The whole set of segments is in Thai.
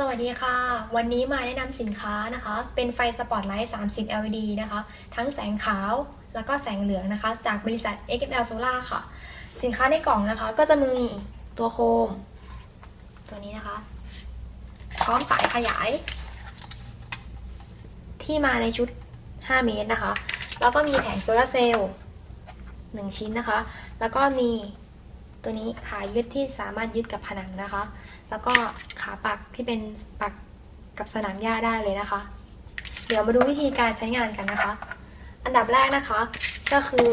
สวัสดีค่ะ วันนี้มาแนะนำสินค้านะคะ เป็นไฟสปอตไลท์ 30 LED นะคะ ทั้งแสงขาวแล้วก็แสงเหลืองนะคะ จากบริษัท XML Solar ค่ะ สินค้าในกล่องนะคะ ก็จะมีตัวโคม ตัวนี้นะคะ พร้อมสายขยาย ที่มาในชุด 5 เมตรนะคะ แล้วก็มีแผงโซลาเซลล์1ชิ้นนะคะ แล้วก็มี ตัวนี้ขายึดที่สามารถยึดกับผนังนะคะ แล้วก็ขาปักที่เป็นปักกับสนามหญ้าได้เลยนะคะ เดี๋ยวมาดูวิธีการใช้งานกันนะคะ อันดับแรกนะคะ ก็คือ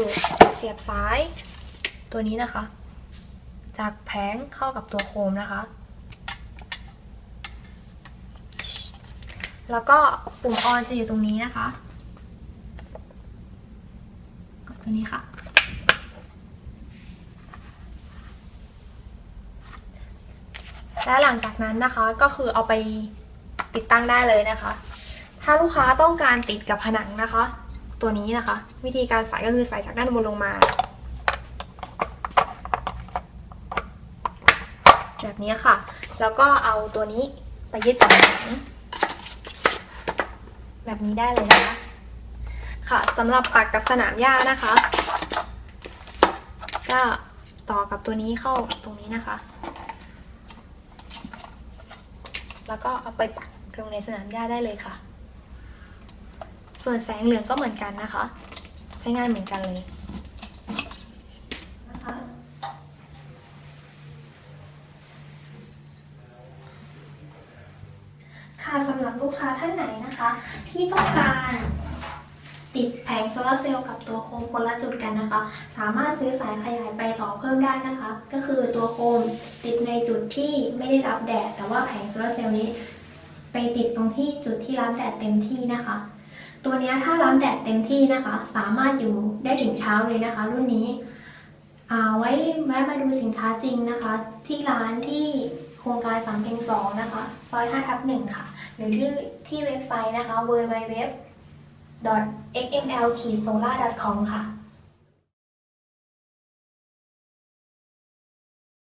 เสียบซ้ายตัวนี้นะคะ จากแผงเข้ากับตัวโคมนะคะ แล้วก็ปุ่มออนจะอยู่ตรงนี้นะคะกดตัวนี้ค่ะ และหลังจากนั้นนะคะก็คือเอาไปติดตั้งได้เลยนะคะ ถ้าลูกค้าต้องการติดกับผนังนะคะ ตัวนี้นะคะ วิธีการใส่ก็คือใส่จากด้านบนลงมา แบบนี้ค่ะ แล้วก็เอาตัวนี้ไปยึดกับผนังแบบนี้ได้เลยนะคะ ค่ะสำหรับปักกับสนามหญ้านะคะ ก็ต่อกับตัวนี้เข้าตรงนี้นะคะ แล้วก็เอาไปปักลงในสนามหญ้าได้เลยค่ะ ส่วนแสงเหลืองก็เหมือนกันนะคะ ใช้งานเหมือนกันเลยนะคะค่ะสำหรับลูกค้าท่านไหนนะคะ ที่ต้องการ ติดแผงโซลาร์เซลล์กับตัวโคมคนละจุดกันนะคะ สามารถซื้อสายขยายไปต่อเพิ่มได้นะคะ ก็คือตัวโคมติดในจุดที่ไม่ได้รับแดด แต่ว่าแผงโซลาร์เซลล์นี้ ไปติดตรงที่จุดที่รับแดดเต็มที่นะคะ ตัวนี้ถ้ารับแดดเต็มที่นะคะ สามารถอยู่ได้ถึงเช้าเลยนะคะ รุ่นนี้อ่าไว้แวะมาดูสินค้าจริงนะคะ ที่ร้านที่โครงการสามเพงสองนะคะซอย5ทับหนึ่งค่ะ หรือที่ที่เว็บไซต์นะคะ w w w xml solar com ค่ะ